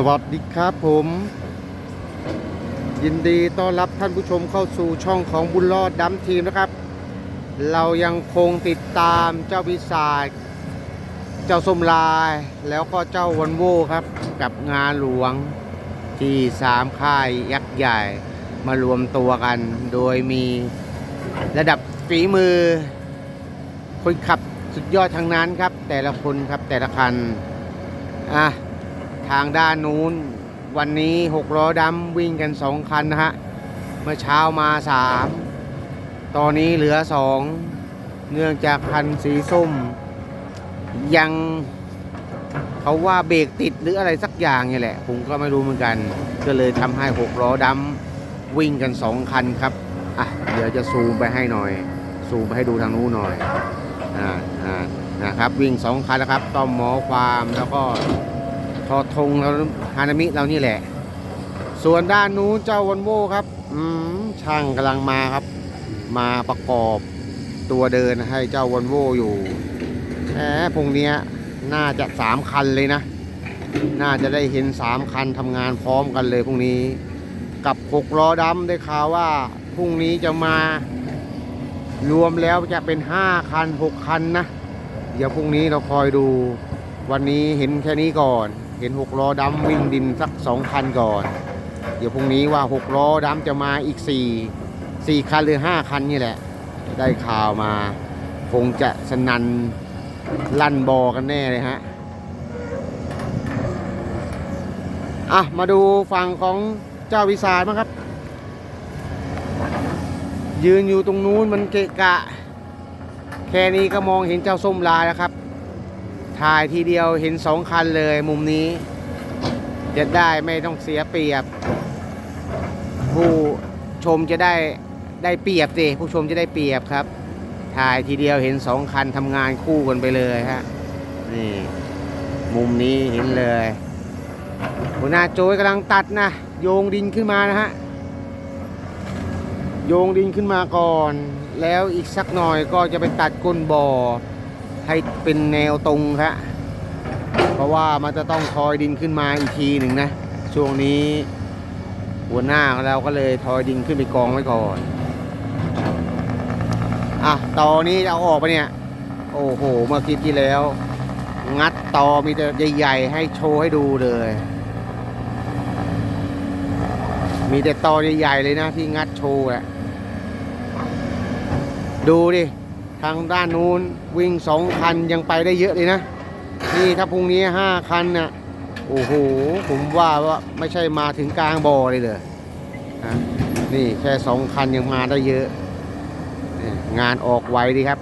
สวัสดีครับผม ยินดีต้อนรับท่านผู้ชมเข้าสู่ช่องของบุญรอดดัมทีมนะครับ เรายังคงติดตามเจ้าพิศาเจ้าสมลาย แล้วก็เจ้าวันโวครับ กับงานหลวงที่สามค่ายยักษ์ใหญ่มารวมตัวกัน โดยมีระดับฝีมือ คนขับสุดยอดทั้งนั้นครับ แต่ละคนครับแต่ละคันอะ ทางด้านนู้น วันนี้หกล้อดำวิ่งกันสองคันนะฮะ เมื่อเช้ามาสามตอนนี้เหลือสองเนื่องจากคันสีส้ม ยังเขาว่าเบรกติดหรืออะไรสักอย่างนี่แหละ ผมก็ไม่รู้เหมือนกัน ก็เลยทำให้หกล้อดำวิ่งกันสองคันครับ อะ เดี๋ยวจะซูมไปให้หน่อย ซูมไปให้ดูทางนู้นหน่อย อ่า อ่านะครับวิ่งสองคันนะครับ ต้อมหมอความแล้วก็ ทอทงแล้วฮานามิเรานี่แหละ ส่วนด้านนู้นเจ้าวันโวครับ อืมช่างกำลังมาครับ มาประกอบตัวเดินให้เจ้าวันโวอยู่แหมพรุ่งเนี้ยน่าจะสามคันเลยนะ น่าจะได้เห็นสามคันทำงานพร้อมกันเลยพรุ่งนี้ กับหกล้อดำได้ข่าวว่าพรุ่งนี้จะมารวมแล้วจะเป็นห้าคันหกคันนะ เดี๋ยวพรุ่งนี้เราคอยดูวันนี้เห็นแค่นี้ก่อน เห็นหกล้อดำวิ่งดินสักสองคันก่อน เดี๋ยวพรุ่งนี้ว่าหกล้อดำจะมาอีกสี่สี่คันหรือห้าคันนี่แหละ ได้ข่าวมา คงจะสนันลั่นบอกันแน่เลยฮะ อะ มาดูฝั่งของเจ้าวิสาลมั้างครับ ยืนอยู่ตรงนู้นมันเกะกะ แค่นี้ก็มองเห็นเจ้าส้มลายแล้วครับ ถ่ายทีเดียวเห็นสองคันเลยมุมนี้ จะได้ไม่ต้องเสียเปรียบ ผู้ชมจะได้ได้เปรียบสิผู้ชมจะได้เปรียบครับ ถ่ายทีเดียวเห็นสองคันทำงานคู่กันไปเลยฮะนี่มุมนี้เห็นเลยหัวหน้าโจยกำลังตัดนะโยงดินขึ้นมานะฮะโยงดินขึ้นมาก่อน แล้วอีกสักหน่อยก็จะไปตัดก้นบ่อ ให้เป็นแนวตรงครับเพราะว่ามันจะต้องทอยดินขึ้นมาอีกทีหนึ่งนะ ช่วงนี้หัวหน้าเราก็เลยทอยดินขึ้นไปกองไว้ก่อน อะตอนี้จะเอาออกไปเนี่ย โอ้โห เมื่อคลิปที่แล้ว งัดตอมีแต่ใหญ่ๆให้โชว์ให้ดูเลย มีแต่ตอใหญ่ๆเลยนะที่งัดโชว์อะดูดิ ทางด้านนู้นวิ่งสองคันยังไปได้เยอะเลยนะ นี่ถ้าพรุ่งนี้ห้าคันน่ะโอ้โห ผมว่าว่าไม่ใช่มาถึงกลางบ่อเลยเลยนะนี่แค่สองคันยังมาได้เยอะ งานออกไวดีครับ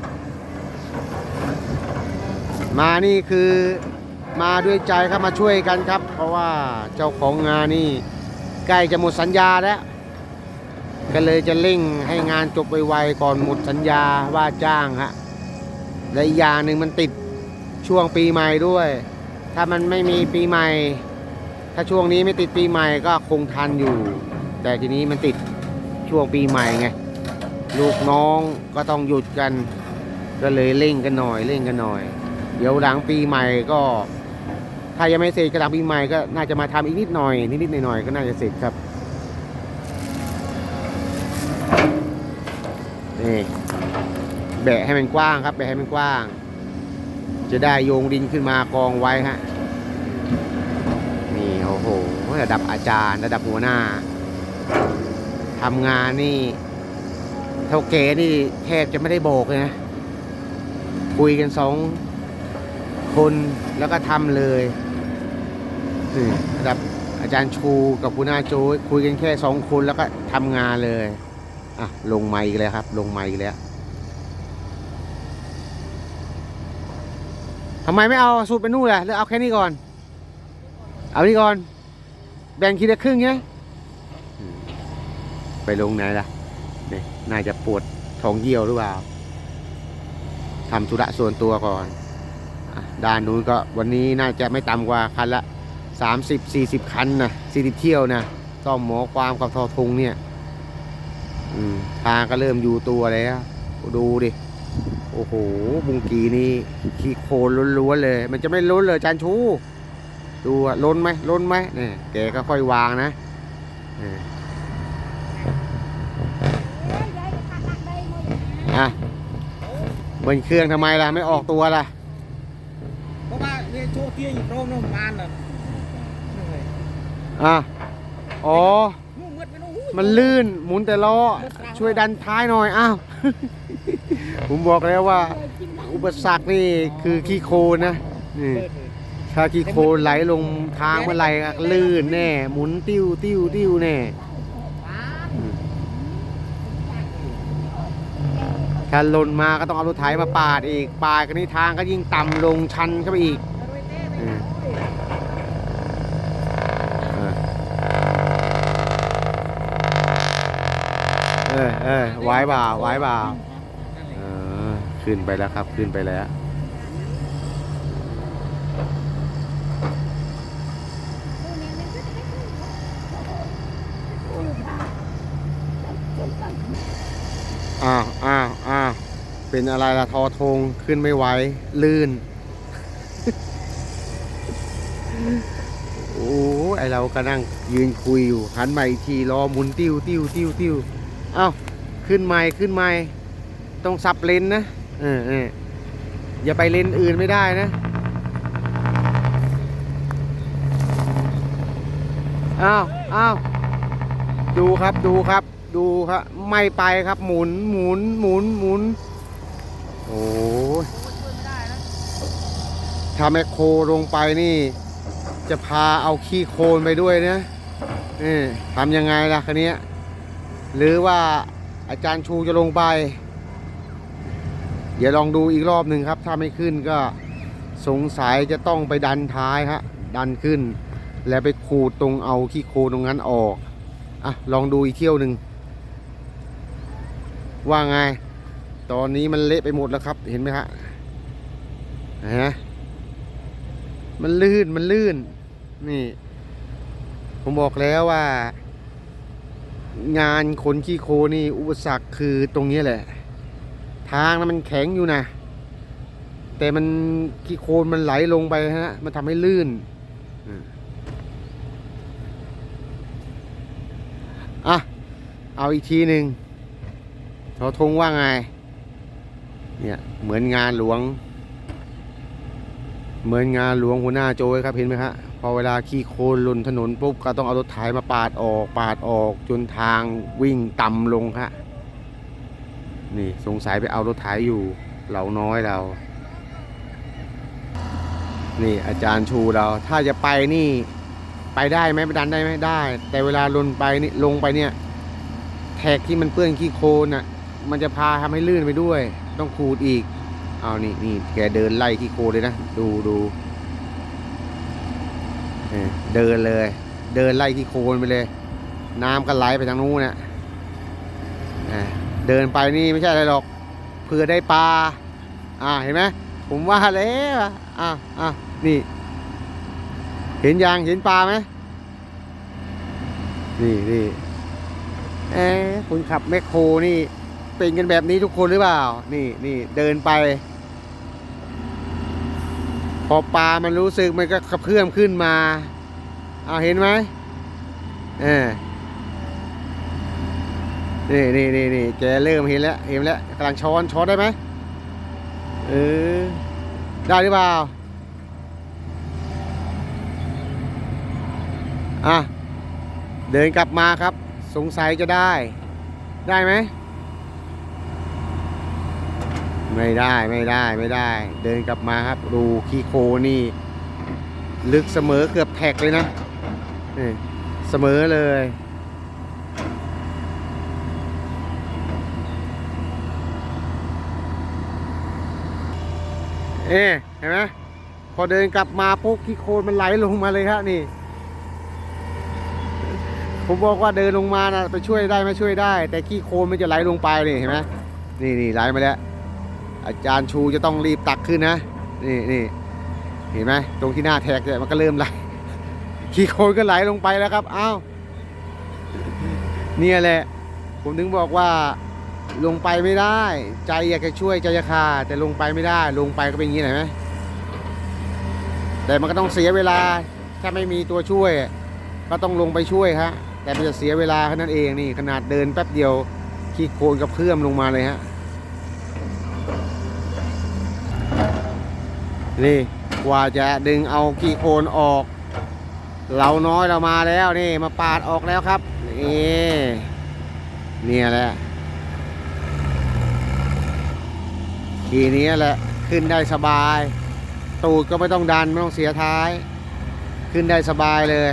มานี่คือมาด้วยใจครับมาช่วยกันครับ เพราะว่าเจ้าของงานนี่ใกล้จะหมดสัญญาแล้ว ก็เลยจะเร่งให้งานจบไวๆก่อนหมดสัญญาว่าจ้างฮะและอีกอย่างหนึ่งมันติดช่วงปีใหม่ด้วย ถ้ามันไม่มีปีใหม่ ถ้าช่วงนี้ไม่ติดปีใหม่ก็คงทันอยู่ แต่ทีนี้มันติดช่วงปีใหม่ไงลูกน้องก็ต้องหยุดกัน ก็เลยเร่งกันหน่อยเร่งกันหน่อย เดี๋ยวหลังปีใหม่ก็ ถ้ายังไม่เสร็จก็หลังปีใหม่ก็น่าจะมาทำอีกนิดหน่อยนิดๆหน่อยๆก็น่าจะเสร็จครับ แบะให้มันกว้างครับ แบะให้มันกว้าง จะได้โยงดินขึ้นมากองไว้ฮะนี่โอ้โหระดับอาจารย์ระดับหัวหน้าทำงานนี่เท่าเก๋นี่แทบจะไม่ได้โบกเลยนะ คุยกันสองคนแล้วก็ทำเลยนี่ระดับอาจารย์ชูกับหัวหน้าโจยคุยกันแค่สองคนแล้วก็ทำงานเลย อะ ลงไมค์อีกแล้วครับ ลงไมค์อีกแล้ว ทำไมไม่เอาสูตรไปนู่นล่ะหรือเอาแค่นี้ก่อน เอานี่ก่อน แบ่งคิดละครึ่งไงอืมไปลงไหนล่ะนี่น่าจะปวดท้องเยี่ยวหรือเปล่าทำธุระส่วนตัวก่อน ด้านนู้นก็วันนี้น่าจะไม่ต่ำกว่าคันละ 30 40 คันนะ40 เที่ยวนะต้อมหมอความกับทอทุงเนี่ยทางก็เริ่มอยู่ตัวแล้วดูดิ โอ้โห บุงกีนี่ขี้โคลนล้วนๆเลย มันจะไม่ล้นเลยจานชู ดูอะล้นไหมล้นไหมเนี่ยแกก็ค่อยวางนะเอออะเบิ้ลเครื่องทำไมล่ะ ไม่ออกตัวล่ะเพราะว่าเนี่ยโชว์เตี้ยอยู่โปร่งโน้มบานน่ะนี่ไงอะอ๋อนู่นมืดไปนู่นอุ้ยมันลื่นหมุนแต่ล้อช่วยดันท้ายหน่อย อ้าว ผมบอกแล้วว่า อุปสรรคนี่คือขี้โคลนนะนี่ถ้าขี้โคลนไหลลงทางเมื่อไหรก็ลื่นแน่ หมุนติ้วติ้วติ้วแน่ถ้าหล่นมาก็ต้องเอารถไถมาปาดอีกปาดกันนี่ทางก็ยิ่งต่ำลงชันเข้าไปอีกอืมเออเออไว้บ่าไว้บ่า ขึ้นไปแล้วครับ ขึ้นไปแล้ว อ้าวอ้าวอ้าวเป็นอะไรล่ะทอทงขึ้นไม่ไหวลื่น โอ้ไอเราก็นั่งยืนคุยอยู่ หันมาอีกทีรอหมุนติ้วติ้วติ้วติ้วเอ้าขึ้นไม่ขึ้นไม่ต้องสับเลนนะ เออเอออย่าไปเลนอื่นไม่ได้นะอ้าวอ้าวดูครับดูครับ ดูครับ ไม่ไปครับหมุนหมุนหมุนหมุนโอ้ยถ้าแมคโครลงไปนี่ จะพาเอาขี้โคลนไปด้วยนะเออทำยังไงล่ะคันนี้หรือว่าอาจารย์ชูจะลงไป เดี๋ยวลองดูอีกรอบหนึ่งครับ ถ้าไม่ขึ้นก็สงสัยจะต้องไปดันท้ายฮะดันขึ้น แล้วไปขูดตรงเอาขี้โคลนตรงนั้นออกอะลองดูอีกเที่ยวหนึ่งว่าไง ตอนนี้มันเละไปหมดแล้วครับเห็นไหมฮะฮะมันลื่นมันลื่น นี่ ผมบอกแล้วว่า งานขนขี้โคนี่อุปสรรคคือตรงนี้แหละ ทางนั้นมันแข็งอยู่นะ แต่มันขี้โคลนมันไหลลงไปฮะ มันทำให้ลื่นอะ เอาอีกทีหนึ่งทอทงว่าไง เนี่ย เหมือนงานหลวง เหมือนงานหลวงหัวหน้าโจยครับเห็นไหมครับพอเวลาขี้โคลนล่นถนนปุ๊บก็ต้องเอารถไถมาปาดออก ปาดออกจนทางวิ่งต่ำลงครับ นี่สงสัยไปเอารถไถอยู่เราน้อยเรา นี่อาจารย์ชูเรา ถ้าจะไปนี่ไปได้ไหมไปดันได้ไหมได้ แต่เวลาลงไปนี่ลงไปเนี่ย แท็กที่มันเปื้อนขี้โคลนอะ มันจะพาทำให้ลื่นไปด้วย ต้องขูดอีก เอานี่นี่แกเดินไล่ขี้โคลนเลยนะ ดูดูเดินเลย เดินไล่ขี้โคลนไปเลย น้ำก็ไหลไปทางนู้นนะอะ เดินไปนี่ไม่ใช่อะไรหรอกเผื่อได้ปลาอ่าเห็นไหมผมว่าแล้วอะอะนี่ เห็นยังเห็นปลาไหมนี่นี่เอ๊คุณขับแมคโครนี่เป็นกันแบบนี้ทุกคนหรือเปล่า นี่นี่เดินไป พอปลามันรู้สึกมันก็กระเพื่อมขึ้นมา เอาเห็นไหมเออ นี่นี่นี่นี่แกเริ่มเห็นแล้วเห็นแล้วกำลังช้อนช้อนได้ไหมเออได้หรือเปล่าอะเดินกลับมาครับ สงสัยจะได้ ได้ไหมไม่ได้ไม่ได้ไม่ได้ เดินกลับมาครับดูขี้โคนี่ ลึกเสมอเกือบแท็กเลยนะนี่เสมอเลย เอ๊เห็นไหมพอเดินกลับมาปุ๊บขี้โคลนมันไหลลงมาเลยครับนี่ ผมบอกว่าเดินลงมานะไปช่วยได้ไม่ช่วยได้ แต่ขี้โคลนมันจะไหลลงไปนี่เห็นไหมนี่นี่ไหลมาแล้วอาจารย์ชูจะต้องรีบตักขึ้นนะนี่นี่เห็นไหมตรงที่หน้าแท็กเนี่ยมันก็เริ่มไหลขี้โคลนก็ไหลลงไปแล้วครับอ้าวเนี่ยแหละ ผมถึงบอกว่า ลงไปไม่ได้ ใจอยากจะช่วยใจจะขาดแต่ลงไปไม่ได้ ลงไปก็เป็นอย่างนี้เห็นไหมแต่มันก็ต้องเสียเวลาถ้าไม่มีตัวช่วย ก็ต้องลงไปช่วยฮะแต่มันจะเสียเวลาแค่นั้นเองนี่ขนาดเดินแป๊บเดียวขี้โคลนกับเพื่อมลงมาเลยฮะนี่กว่าจะดึงเอาขี้โคลนออก เราน้อยเรามาแล้วนี่มาปาดออกแล้วครับนี่เนี่ยแหละ ทีนี้แหละ ขึ้นได้สบาย ตูดก็ไม่ต้องดัน ไม่ต้องเสียท้าย ขึ้นได้สบายเลย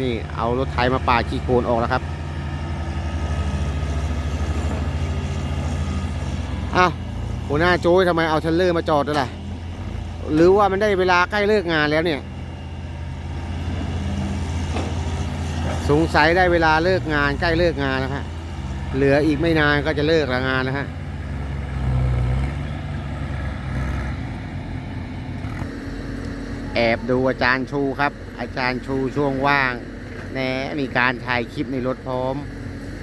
นี่เอารถไถมาป่าขี้โคลนออกแล้วครับอ้าวหัวหน้าโจ้ยทำไมเอาเทเลอร์มาจอดด้วยล่ะ หรือว่ามันได้เวลาใกล้เลิกงานแล้วเนี่ย สงสัยได้เวลาเลิกงานใกล้เลิกงานแล้วฮะเหลืออีกไม่นานก็จะเลิกละงานแล้วฮะ แอบดูอาจารย์ชูครับ อาจารย์ชูช่วงว่างแหนมีการถ่ายคลิปในรถพร้อม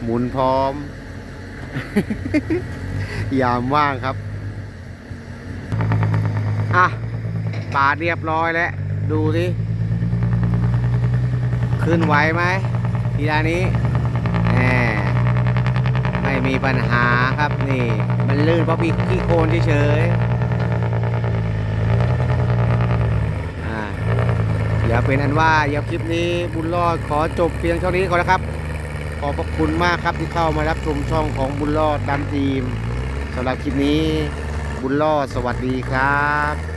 หมุนพร้อม ยามว่างครับ อะปาดเรียบร้อยแล้ว ดูสิขึ้นไหวไหมทีลานี้แหมไม่มีปัญหาครับนี่ มันลื่นเพราะพี่ขี้โคลนเฉยๆอ่า อย่าเป็นอันว่าอย่าคลิปนี้บุญรอดขอจบเพียงเท่านี้ก่อนนะครับ ขอบพระคุณมากครับที่เข้ามารับชมช่องของบุญรอดดันทีมสำหรับคลิปนี้บุญรอดสวัสดีครับ